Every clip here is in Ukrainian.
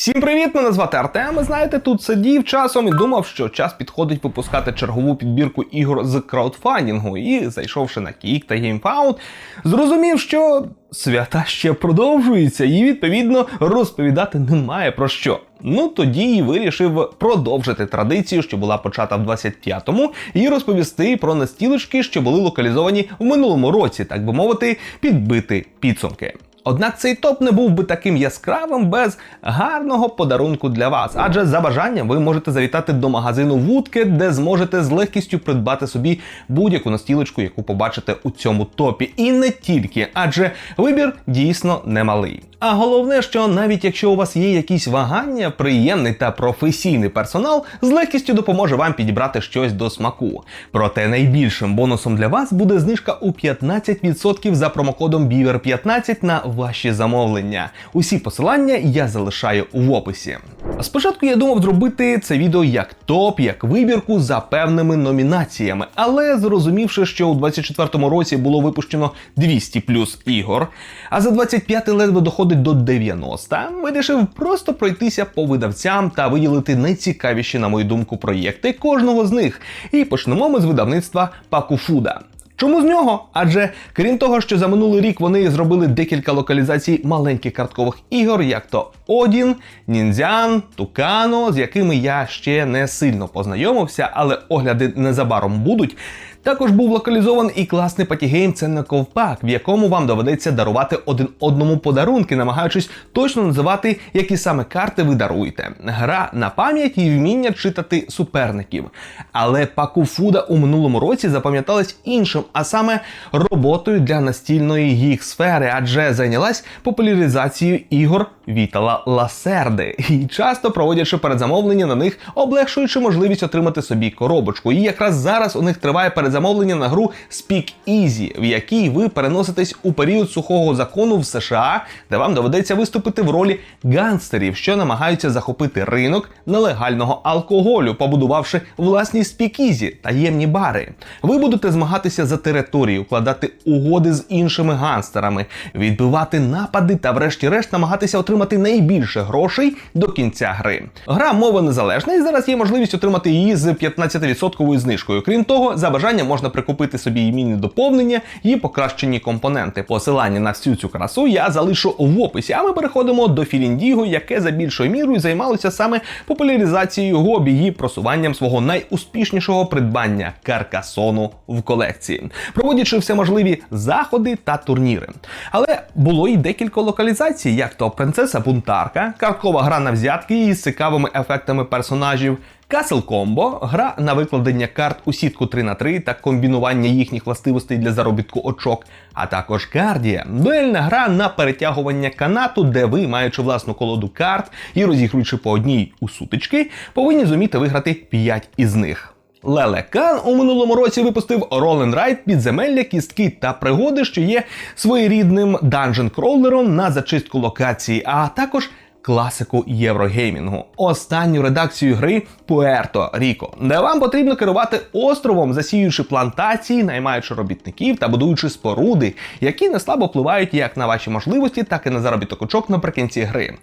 Всім привіт! Мене звати Артем. Знаєте, тут сидів часом і думав, що час підходить випускати чергову підбірку ігор з краудфандингу. І зайшовши на Kik та GameFound, зрозумів, що свята ще продовжуються, і відповідно розповідати немає про що. Ну тоді і вирішив продовжити традицію, що була почата в 25-му, і розповісти про настілочки, що були локалізовані в минулому році, так би мовити, підбити підсумки. Однак цей топ не був би таким яскравим без гарного подарунку для вас. Адже за бажанням ви можете завітати до магазину Вудки, де зможете з легкістю придбати собі будь-яку настілочку, яку побачите у цьому топі. І не тільки, адже вибір дійсно немалий. А головне, що навіть якщо у вас є якісь вагання, приємний та професійний персонал з легкістю допоможе вам підібрати щось до смаку. Проте найбільшим бонусом для вас буде знижка у 15% за промокодом BIVER15 на ваші замовлення. Усі посилання я залишаю в описі. Спочатку я думав зробити це відео як топ, як вибірку за певними номінаціями, але зрозумівши, що у 24-му році було випущено 200 плюс ігор, а за 25 ледве доходить до 90, вирішив просто пройтися по видавцям та виділити найцікавіші, на мою думку, проєкти кожного з них. І почнемо ми з видавництва Пакуфуда. Чому з нього? Адже крім того, що за минулий рік вони зробили декілька локалізацій маленьких карткових ігор, як то Одін, Ніндзян, Тукано, з якими я ще не сильно познайомився, але огляди незабаром будуть. Також був локалізований і класний патігейм це не ковпак, в якому вам доведеться дарувати один одному подарунки, намагаючись точно називати, які саме карти ви даруєте. Гра на пам'ять і вміння читати суперників. Але пакуфуда у минулому році запам'яталась іншим, а саме роботою для настільної гік сфери, адже зайнялась популяризацією ігор Вітала Ласерди і часто проводячи передзамовлення на них, облегшуючи можливість отримати собі коробочку. І якраз зараз у них триває передзамовлення на гру Speak Easy, в якій ви переноситесь у період сухого закону в США, де вам доведеться виступити в ролі гангстерів, що намагаються захопити ринок нелегального алкоголю, побудувавши власні спікізі таємні бари. Ви будете змагатися за територію, укладати угоди з іншими гангстерами, відбивати напади та, врешті-решт, намагатися отримати найбільше грошей до кінця гри. Гра мова незалежна, і зараз є можливість отримати її з 15% знижкою. Крім того, за бажанням можна прикупити собі імінні доповнення і покращені компоненти. Посилання на всю цю красу я залишу в описі. А ми переходимо до Філіндіго, яке за більшою мірою займалося саме популяризацією гобі і просуванням свого найуспішнішого придбання каркасону в колекції, проводячи всеможливі заходи та турніри. Але було і декілька локалізацій, як то принцеса бунтарка, карткова гра на взятки із цікавими ефектами персонажів. Castle Combo – гра на викладення карт у сітку 3 на 3 та комбінування їхніх властивостей для заробітку очок, а також Guardian – дуельна гра на перетягування канату, де ви, маючи власну колоду карт і розігруючи по одній у сутички, повинні зуміти виграти 5 із них. Леле Кан у минулому році випустив Roll Ride підземелля, кістки та пригоди, що є своєрідним данжен-кролером на зачистку локації, а також класику єврогеймінгу. Останню редакцію гри Пуерто Ріко, де вам потрібно керувати островом, засіюючи плантації, наймаючи робітників та будуючи споруди, які не слабо впливають як на ваші можливості, так і на заробіток очок наприкінці гри.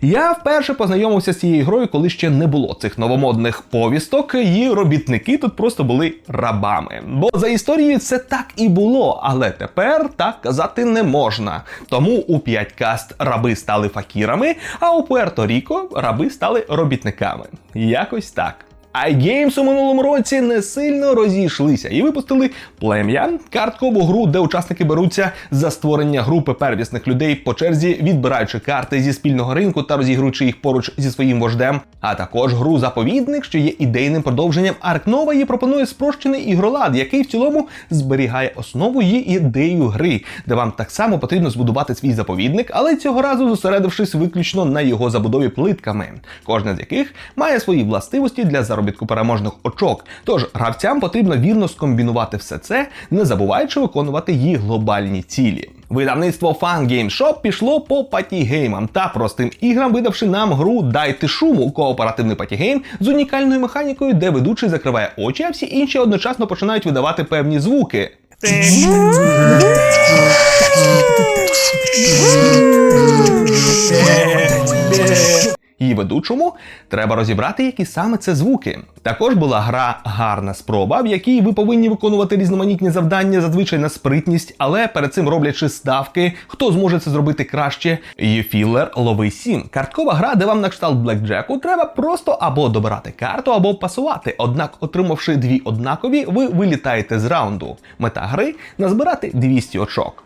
Я вперше познайомився з цією грою, коли ще не було цих новомодних повісток, і робітники тут просто були рабами. Бо за історією це так і було, але тепер так казати не можна. Тому у 5 каст раби стали факірами, а у Пуерто-Ріко раби стали робітниками. Якось так. iGames у минулому році не сильно розійшлися і випустили плем'я карткову гру, де учасники беруться за створення групи первісних людей по черзі, відбираючи карти зі спільного ринку та розігруючи їх поруч зі своїм вождем. А також гру заповідник, що є ідейним продовженням Арк Нова і пропонує спрощений ігролад, який в цілому зберігає основу і ідею гри, де вам так само потрібно збудувати свій заповідник, але цього разу зосередившись виключно на його забудові плитками, кожна з яких має свої властивості для заробітку переможних очок. Тож гравцям потрібно вірно скомбінувати все це, не забуваючи виконувати їх глобальні цілі. Видавництво Fun Game Shop пішло по патігеймам та простим іграм, видавши нам гру Дайте шуму кооперативний патігейм з унікальною механікою, де ведучий закриває очі, а всі інші одночасно починають видавати певні звуки. Її ведучому треба розібрати, які саме це звуки. Також була гра гарна спроба, в якій ви повинні виконувати різноманітні завдання, зазвичай на спритність, але перед цим роблячи ставки, хто зможе це зробити краще. І філер лови 7. Карткова гра, де вам на кшталт блекджеку треба просто або добирати карту, або пасувати. Однак, отримавши дві однакові, ви вилітаєте з раунду. Мета гри назбирати 200 очок.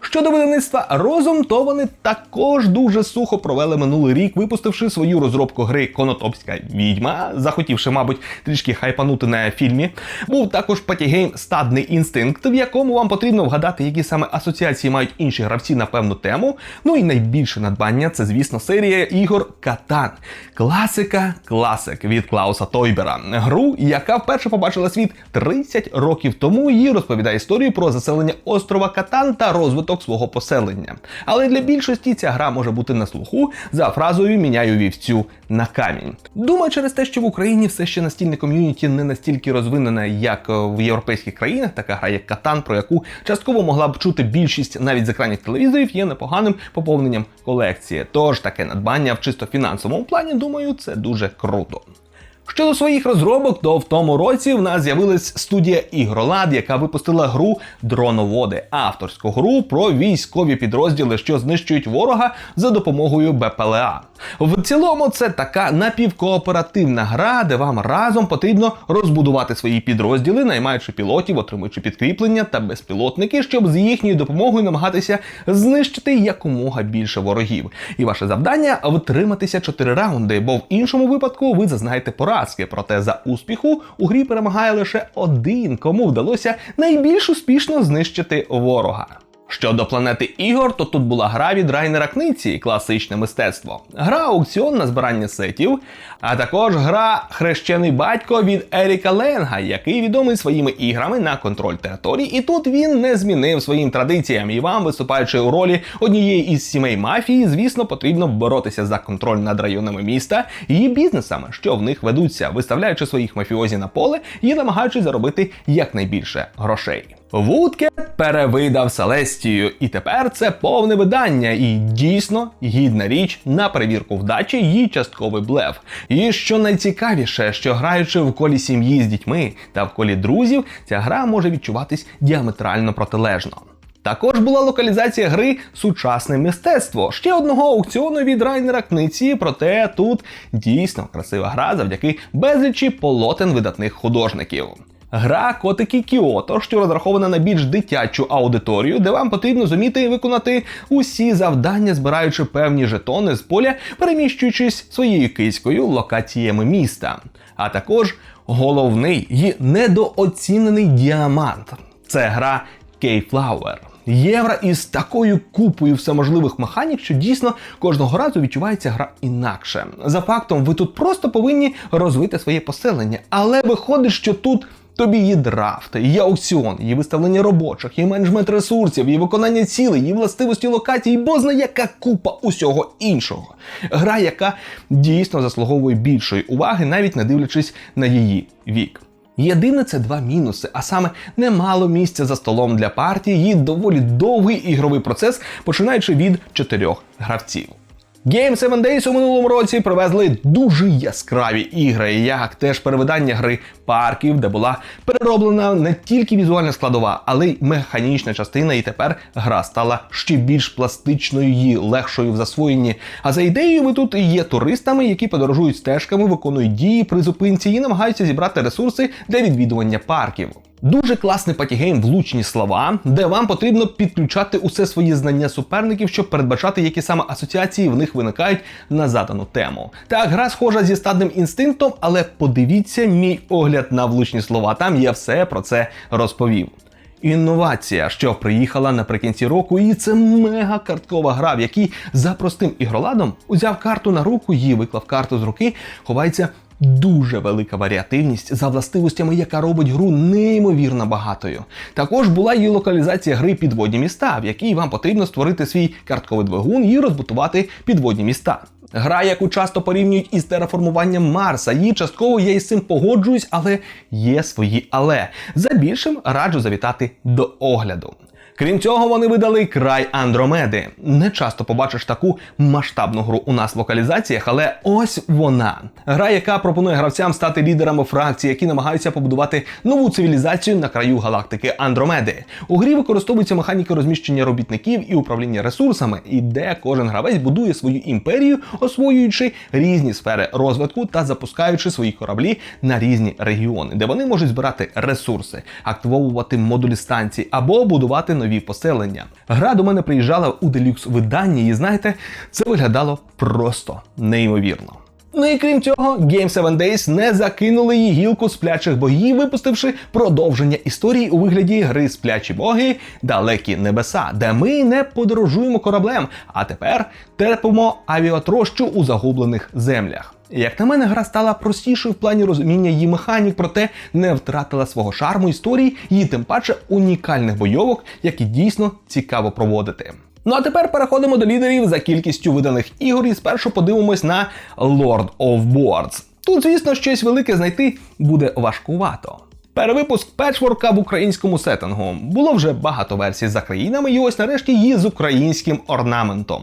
Щодо видавництва розум, то вони також дуже сухо провели минулий рік, випустивши свою розробку гри Конотопська відьма, захотівши, мабуть, трішки хайпанути на фільмі. Був також патігейм Стадний інстинкт, в якому вам потрібно вгадати, які саме асоціації мають інші гравці на певну тему. Ну і найбільше надбання це, звісно, серія ігор Катан. Класика, класик від Клауса Тойбера. Гру, яка вперше побачила світ 30 років тому, і розповідає історію про заселення острова Катан та розвиток свого поселення. Але для більшості ця гра може бути на слуху за фразою Міняю вівцю на камінь. Думаю, через те, що в Україні все ще настільне ком'юніті не настільки розвинене, як е, в європейських країнах, така гра як Катан, про яку частково могла б чути більшість навіть з екранів телевізорів, є непоганим поповненням колекції. Тож таке надбання в чисто фінансовому плані, думаю, це дуже круто. Щодо своїх розробок, то в тому році в нас з'явилась студія Ігролад, яка випустила гру Дроноводи, авторську гру про військові підрозділи, що знищують ворога за допомогою БПЛА. В цілому, це така напівкооперативна гра, де вам разом потрібно розбудувати свої підрозділи, наймаючи пілотів, отримуючи підкріплення та безпілотники, щоб з їхньою допомогою намагатися знищити якомога більше ворогів. І ваше завдання втриматися 4 раунди, бо в іншому випадку ви зазнаєте поразки. Проте за успіху у грі перемагає лише один, кому вдалося найбільш успішно знищити ворога. Щодо планети ігор, то тут була гра від Райнера Книці, класичне мистецтво, гра аукціон на збирання сетів, а також гра Хрещений батько від Еріка Ленга, який відомий своїми іграми на контроль територій. І тут він не змінив своїм традиціям. І вам, виступаючи у ролі однієї із сімей мафії, звісно, потрібно боротися за контроль над районами міста і бізнесами, що в них ведуться, виставляючи своїх мафіозі на поле і намагаючись заробити якнайбільше грошей. Вудкет перевидав Селестію, і тепер це повне видання, і дійсно гідна річ на перевірку вдачі її частковий блеф. І що найцікавіше, що граючи в колі сім'ї з дітьми та в колі друзів, ця гра може відчуватись діаметрально протилежно. Також була локалізація гри Сучасне мистецтво ще одного аукціону від Райнера Книці, проте тут дійсно красива гра завдяки безлічі полотен видатних художників. Гра Котики Кіото, що розрахована на більш дитячу аудиторію, де вам потрібно зуміти виконати усі завдання, збираючи певні жетони з поля, переміщуючись своєю киською локаціями міста. А також головний і недооцінений діамант це гра Keyflower. Євро із такою купою всеможливих механік, що дійсно кожного разу відчувається гра інакше. За фактом, ви тут просто повинні розвити своє поселення, але виходить, що тут. Тобі є драфт, є аукціон, є виставлення робочих, є менеджмент ресурсів, є виконання цілей, є властивості локації, бозна яка купа усього іншого. Гра, яка дійсно заслуговує більшої уваги, навіть не дивлячись на її вік. Єдине це два мінуси, а саме немало місця за столом для партії і доволі довгий ігровий процес, починаючи від чотирьох гравців. Game 7 Days у минулому році привезли дуже яскраві ігри, як теж перевидання гри парків, де була перероблена не тільки візуальна складова, але й механічна частина, і тепер гра стала ще більш пластичною і легшою в засвоєнні. А за ідеєю, ви тут є туристами, які подорожують стежками, виконують дії при зупинці і намагаються зібрати ресурси для відвідування парків. Дуже класний патігейм влучні слова, де вам потрібно підключати усе свої знання суперників, щоб передбачати, які саме асоціації в них виникають на задану тему. Так, гра схожа зі стадним інстинктом, але подивіться мій огляд на влучні слова. Там я все про це розповів. Інновація, що приїхала наприкінці року, і це мега карткова гра, в якій за простим ігроладом узяв карту на руку, її виклав карту з руки, ховається дуже велика варіативність за властивостями, яка робить гру неймовірно багатою. Також була її локалізація гри підводні міста, в якій вам потрібно створити свій картковий двигун і розбутувати підводні міста. Гра, яку часто порівнюють із тераформуванням Марса, її частково я із цим погоджуюсь, але є свої але. За більшим раджу завітати до огляду. Крім цього, вони видали край Андромеди. Не часто побачиш таку масштабну гру у нас в локалізаціях, але ось вона. Гра, яка пропонує гравцям стати лідерами фракцій, які намагаються побудувати нову цивілізацію на краю галактики Андромеди. У грі використовуються механіки розміщення робітників і управління ресурсами, і де кожен гравець будує свою імперію, освоюючи різні сфери розвитку та запускаючи свої кораблі на різні регіони, де вони можуть збирати ресурси, активовувати модулі станцій або будувати нові поселення. Гра до мене приїжджала у делюкс виданні, і знаєте, це виглядало просто неймовірно. Ну і крім цього, Game 7 Days не закинули її гілку сплячих богів, випустивши продовження історії у вигляді гри сплячі боги Далекі небеса, де ми не подорожуємо кораблем, а тепер терпимо авіатрощу у загублених землях. Як на мене, гра стала простішою в плані розуміння її механік, проте не втратила свого шарму історії і тим паче унікальних бойовок, які дійсно цікаво проводити. Ну а тепер переходимо до лідерів за кількістю виданих ігор і спершу подивимось на Lord of Boards. Тут, звісно, щось велике знайти буде важкувато. Перевипуск печворка в українському сеттингу. Було вже багато версій за країнами, і ось нарешті її з українським орнаментом.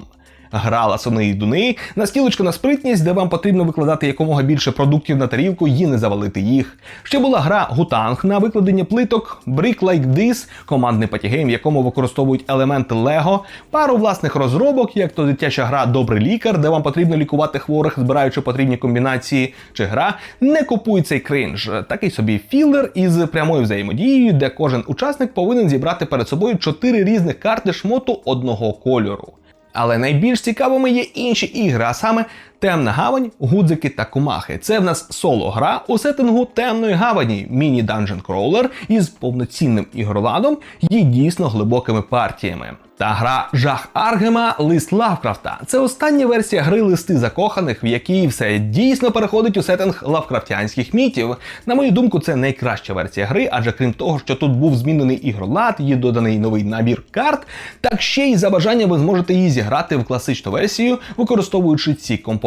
Грала сони і дуни, настілочка на спритність, де вам потрібно викладати якомога більше продуктів на тарілку і не завалити їх. Ще була гра Гутанг на викладення плиток, Brick Like This, командний патігейм, в якому використовують елементи Лего, пару власних розробок, як то дитяча гра Добрий лікар, де вам потрібно лікувати хворих, збираючи потрібні комбінації, чи гра Не купуй цей кринж, такий собі філер із прямою взаємодією, де кожен учасник повинен зібрати перед собою чотири різних карти шмоту одного кольору. Але найбільш цікавими є інші ігри, а саме Темна гавань, гудзики та кумахи. Це в нас соло-гра у сеттингу темної гавані, міні-данжен кроулер із повноцінним ігроладом і дійсно глибокими партіями. Та гра Жах Аргема Лист Лавкрафта. Це остання версія гри листи закоханих, в якій все дійсно переходить у сеттинг лавкрафтянських мітів. На мою думку, це найкраща версія гри, адже крім того, що тут був змінений ігролад, є доданий новий набір карт, так ще й за бажання ви зможете її зіграти в класичну версію, використовуючи ці компоненти.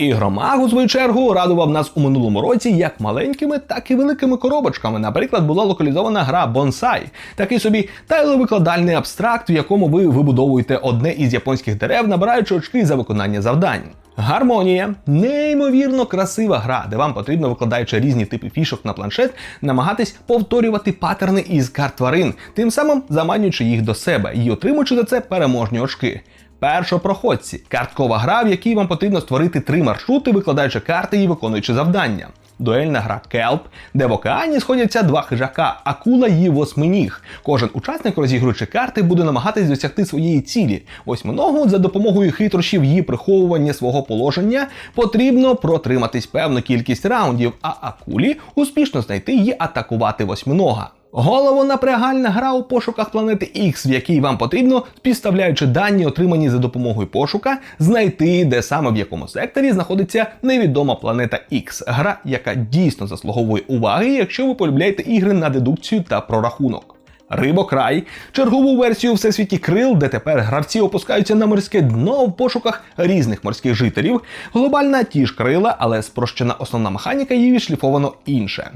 Ігромаг, у свою чергу, радував нас у минулому році як маленькими, так і великими коробочками. Наприклад, була локалізована гра Bonsai, такий собі тайловикладальний абстракт, в якому ви вибудовуєте одне із японських дерев, набираючи очки за виконання завдань. Гармонія неймовірно красива гра, де вам потрібно, викладаючи різні типи фішок на планшет, намагатись повторювати паттерни із карт тварин, тим самим заманюючи їх до себе і отримуючи за це переможні очки. Першопроходці карткова гра, в якій вам потрібно створити три маршрути, викладаючи карти і виконуючи завдання. Дуельна гра Келп, де в океані сходяться два хижака акула і восьминіг. Кожен учасник, розігруючи карти, буде намагатись досягти своєї цілі. Восьминогу за допомогою хитрощів і приховування свого положення потрібно протриматись певну кількість раундів, а акулі успішно знайти і атакувати восьминога. Головонапрягальна гра у пошуках планети X, в якій вам потрібно, співставляючи дані, отримані за допомогою пошука, знайти, де саме в якому секторі знаходиться невідома планета X. Гра, яка дійсно заслуговує уваги, якщо ви полюбляєте ігри на дедукцію та прорахунок. Рибокрай, чергову версію всесвіті крил, де тепер гравці опускаються на морське дно в пошуках різних морських жителів. Глобальна ті ж крила, але спрощена основна механіка її відшліфовано інше.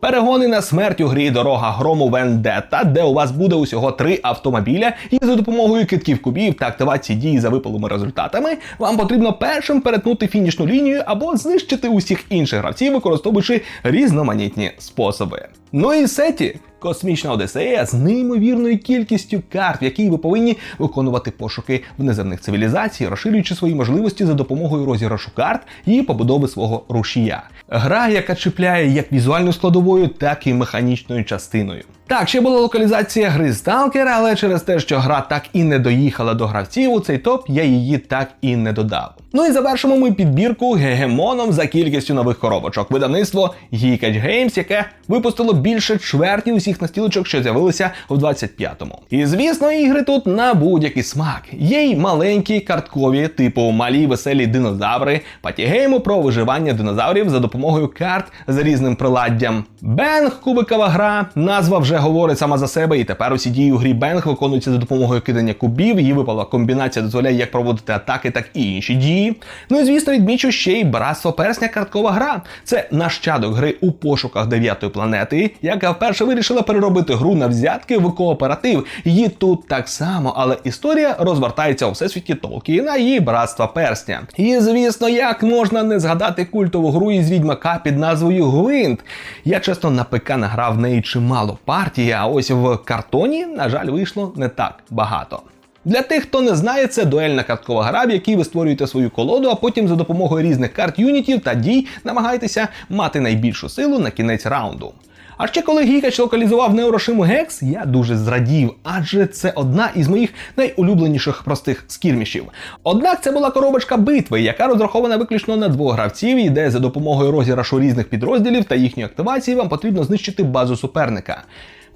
Перегони на смерть у грі дорога грому Вендетта, де у вас буде усього три автомобіля, і за допомогою китків кубів та активації дії за випалими результатами вам потрібно першим перетнути фінішну лінію або знищити усіх інших гравців, використовуючи різноманітні способи. Ну і сеті. Космічна Одесея з неймовірною кількістю карт, в якій ви повинні виконувати пошуки в неземних цивілізацій, розширюючи свої можливості за допомогою розіграшу карт і побудови свого рушія. Гра, яка чіпляє як візуальною складовою, так і механічною частиною. Так, ще була локалізація гри Stalker, але через те, що гра так і не доїхала до гравців, у цей топ я її так і не додав. Ну і завершимо ми підбірку гегемоном за кількістю нових коробочок. Видавництво Geekage Games, яке випустило більше чверті усіх настілочок, що з'явилися в 25-му. І звісно, ігри тут на будь-який смак. Є й маленькі карткові, типу малі веселі динозаври, патігейму про виживання динозаврів за допомогою карт з різним приладдям, Бенг кубикова гра. Назва вже говорить сама за себе, і тепер усі дії у грі Бенг виконуються за допомогою кидання кубів. Її випала комбінація дозволяє як проводити атаки, так і інші дії. Ну і звісно, відмічу ще й братство персня карткова гра. Це нащадок гри у пошуках дев'ятої планети, яка вперше вирішила переробити гру на взятки в кооператив. Її тут так само, але історія розвертається у всесвіті Толкіна і братства персня. І звісно, як можна не згадати культову гру із відьмака під назвою Гвинт. Я чесно на ПК награв неї чимало партій, а ось в картоні, на жаль, вийшло не так багато. Для тих, хто не знає, це дуельна карткова гра, в якій ви створюєте свою колоду, а потім за допомогою різних карт юнітів та дій намагаєтеся мати найбільшу силу на кінець раунду. А ще коли Гікач локалізував Неорошиму Гекс, я дуже зрадів, адже це одна із моїх найулюбленіших простих скірмішів. Однак це була коробочка битви, яка розрахована виключно на двох гравців, і де за допомогою розіграшу різних підрозділів та їхньої активації вам потрібно знищити базу суперника.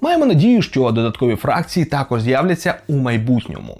Маємо надію, що додаткові фракції також з'являться у майбутньому.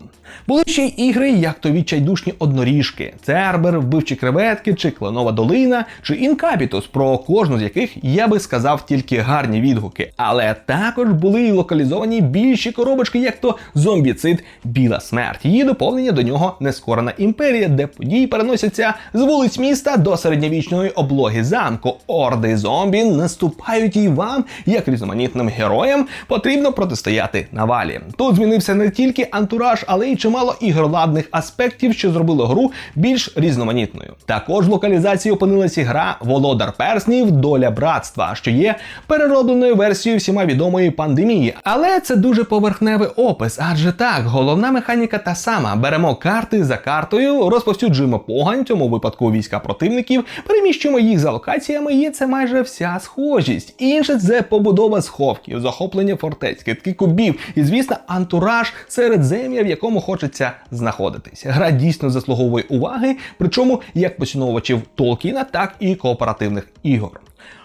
Були ще й ігри, як то відчайдушні одноріжки, Цербер, вбивчі креветки, чи Кленова долина, чи Інкапітус, про кожну з яких я би сказав тільки гарні відгуки. Але також були і локалізовані більші коробочки, як то зомбіцид Біла смерть. Її доповнення до нього нескорена імперія, де події переносяться з вулиць міста до середньовічної облоги замку. Орди зомбі наступають і вам, як різноманітним героям, потрібно протистояти навалі. Тут змінився не тільки антураж, але й чимало ігроладних аспектів, що зробило гру більш різноманітною. Також в локалізації опинилася гра Володар Перснів Доля братства, що є переробленою версією всіма відомої пандемії. Але це дуже поверхневий опис, адже так, головна механіка та сама: беремо карти за картою, розповсюджуємо погань, цьому випадку війська противників, переміщуємо їх за локаціями, і це майже вся схожість. Інше це побудова сховків, захоплення фортець, китки кубів і, звісно, антураж серед земля, в якому хочеться знаходитись. Гра дійсно заслуговує уваги, причому як поціновувачів Толкіна, так і кооперативних ігор.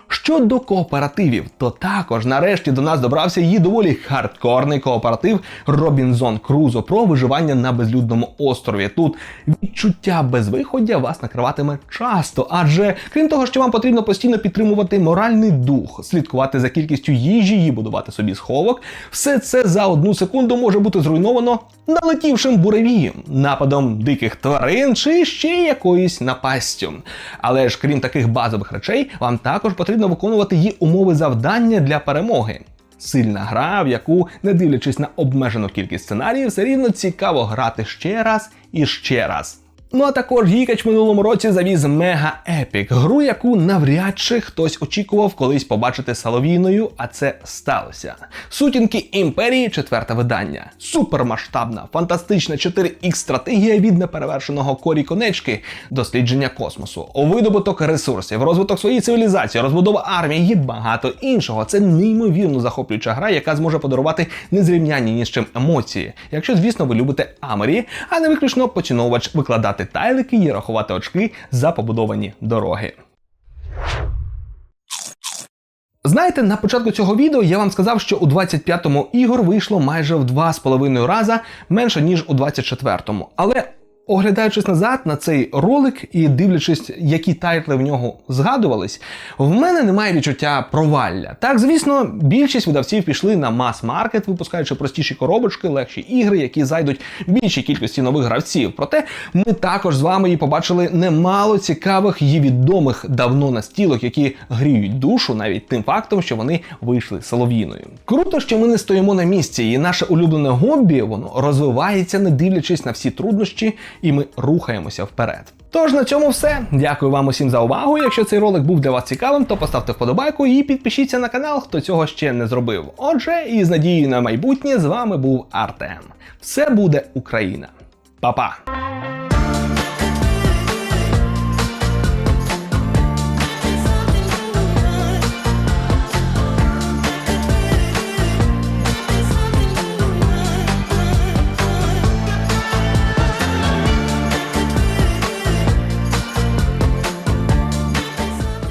Щодо кооперативів, то також нарешті до нас добрався її доволі хардкорний кооператив Робінзон Крузо про виживання на безлюдному острові. Тут відчуття безвиходя вас накриватиме часто, адже крім того, що вам потрібно постійно підтримувати моральний дух, слідкувати за кількістю їжі і будувати собі сховок, все це за одну секунду може бути зруйновано налетівшим буревієм, нападом диких тварин чи ще якоюсь напастю. Але ж крім таких базових речей, вам також потрібно виконувати її умови завдання для перемоги. Сильна гра, в яку, не дивлячись на обмежену кількість сценаріїв, все рівно цікаво грати ще раз і ще раз. Ну а також Гікач минулому році завіз Мега Епік, гру, яку навряд чи хтось очікував колись побачити соловійною, а це сталося. Сутінки імперії, четверте видання. Супермасштабна, фантастична 4Х стратегія від неперевершеного корі конечки, дослідження космосу, видобуток ресурсів, розвиток своєї цивілізації, розбудова армії і багато іншого. Це неймовірно захоплююча гра, яка зможе подарувати незрівнянні ні з чим емоції. Якщо, звісно, ви любите Амері, а не виключно поціновувач викладати тайлики і рахувати очки за побудовані дороги. Знаєте, на початку цього відео я вам сказав, що у 25-му ігор вийшло майже в 2,5 рази менше, ніж у 24-му. Але Оглядаючись назад на цей ролик і дивлячись, які тайтли в нього згадувались, в мене немає відчуття провалля. Так, звісно, більшість видавців пішли на мас-маркет, випускаючи простіші коробочки, легші ігри, які зайдуть більшій кількості нових гравців. Проте ми також з вами і побачили немало цікавих і відомих давно настілок, які гріють душу навіть тим фактом, що вони вийшли солов'їною. Круто, що ми не стоїмо на місці, і наше улюблене хобі воно розвивається, не дивлячись на всі труднощі і ми рухаємося вперед. Тож на цьому все. Дякую вам усім за увагу. Якщо цей ролик був для вас цікавим, то поставте вподобайку і підпишіться на канал, хто цього ще не зробив. Отже, і з надією на майбутнє з вами був Артем. Все буде Україна. Па-па!